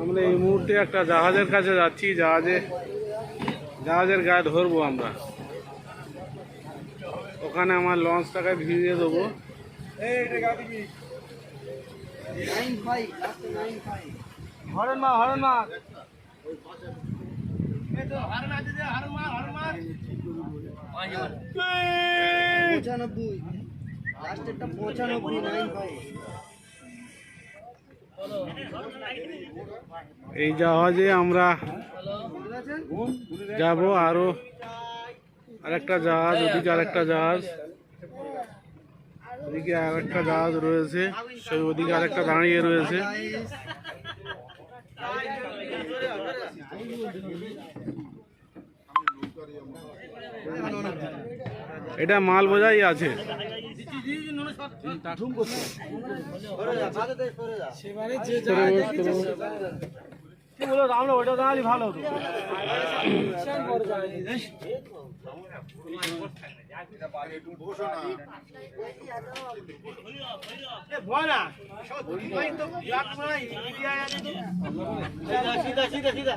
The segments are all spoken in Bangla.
আমরা এই মুহূর্তে একটা জাহাজের কাছে যাচ্ছি জাহাজে জাহাজের গায়ে ধরবো আমরা। ওখানে আমার লঞ্চটাকে ভিড়িয়ে দেবো। হরন মা হরন মা। পঁচানব্বই। লাস্টেরটা পঁচানব্বই নাইন ফাইভ এই জাহাজে আমরা যাব আরও আরেকটা জাহাজ, ওদিকে আরেকটা জাহাজ। ওদিকে আরেকটা জাহাজ রয়েছে, সেই ওদিকে আরেকটা দাঁড়িয়ে রয়েছে। এটা মাল বোঝাই আছে কি বলো আমরা ওটা দাঁড়ালি ভালো সিধা সিধা সিধা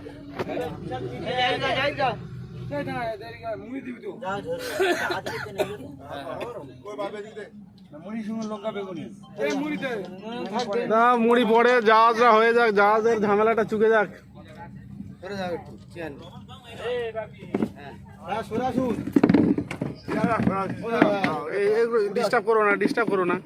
মুড়ি পড়ে জাহাজরা হয়ে যাক জাহাজের ঝামেলাটা চুকে যাক। ডিস্টার্ব করো না ডিস্টার্ব করো না?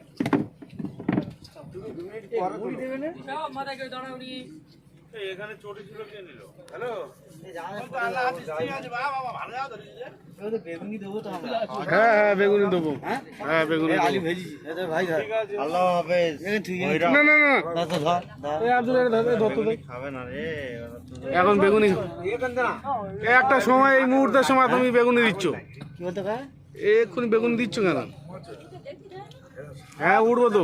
বেগুনি দেবো তো আমরা হ্যাঁ হ্যাঁ বেগুনি দেবো। হ্যাঁ? বেগুনি আলু দেবো। ভেজি ভাই আল্লাহ হাফেজ। না না না না। তো ধর ধর এই আব্দুল এটা ধর, এই ধর তো দে। খাবে না রে এখন বেগুনি একটা সময় এই মুহূর্তের সময় তুমি বেগুনি দিচ্ছ। কি বলতে এক্ষুনি বেগুনি দিচ্ছ কেন? হ্যাঁ উঠবো তো।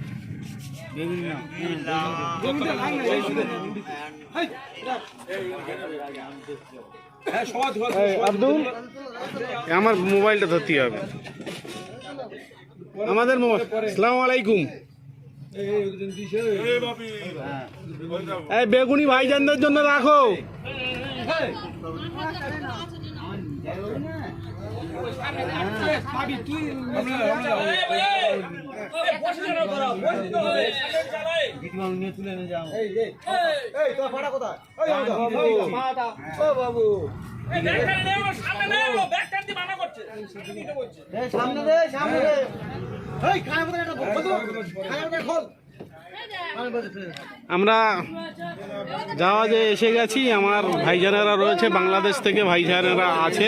আমার মোবাইলটা ধরতে হবে। আমাদের মোবাইল। এই বেগুনি ভাইজানদের জন্য রাখো। এই সামনে দে সামনে এই খায় খোল। আমরা যাওয়া জাহাজে এসে গেছি আমার ভাইজানেরা রয়েছে বাংলাদেশ থেকে ভাইজানেরা আছে।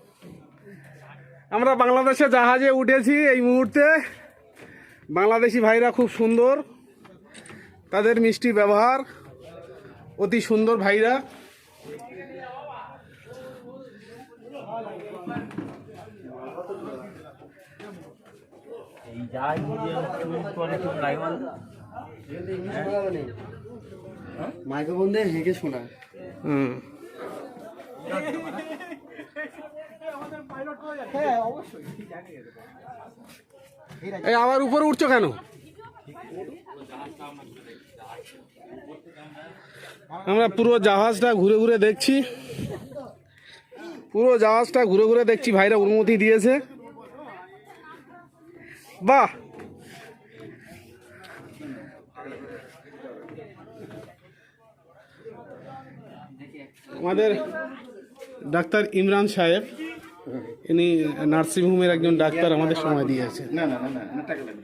আমরা বাংলাদেশে জাহাজে উঠেছি এই মুহূর্তে। বাংলাদেশি ভাইরা খুব সুন্দর। তাদের মিষ্টি ব্যবহার। অতি সুন্দর ভাইরা। মাইক্রোফোন দিয়ে হেঁকে শোনা। হুম। এই আবার উপরে উঠছো কেন? আমরা পুরো জাহাজটা ঘুরে ঘুরে দেখছি। পুরো জাহাজটা ঘুরে ঘুরে দেখছি, ভাইরা অনুমতি দিয়েছে। বাহ! আমাদের ডাক্তার ইমরান সাহেব। ইনি নার্সিংহোমের একজন ডাক্তার আমাদের সময় দিয়েছে না না না না টাকা লাগবে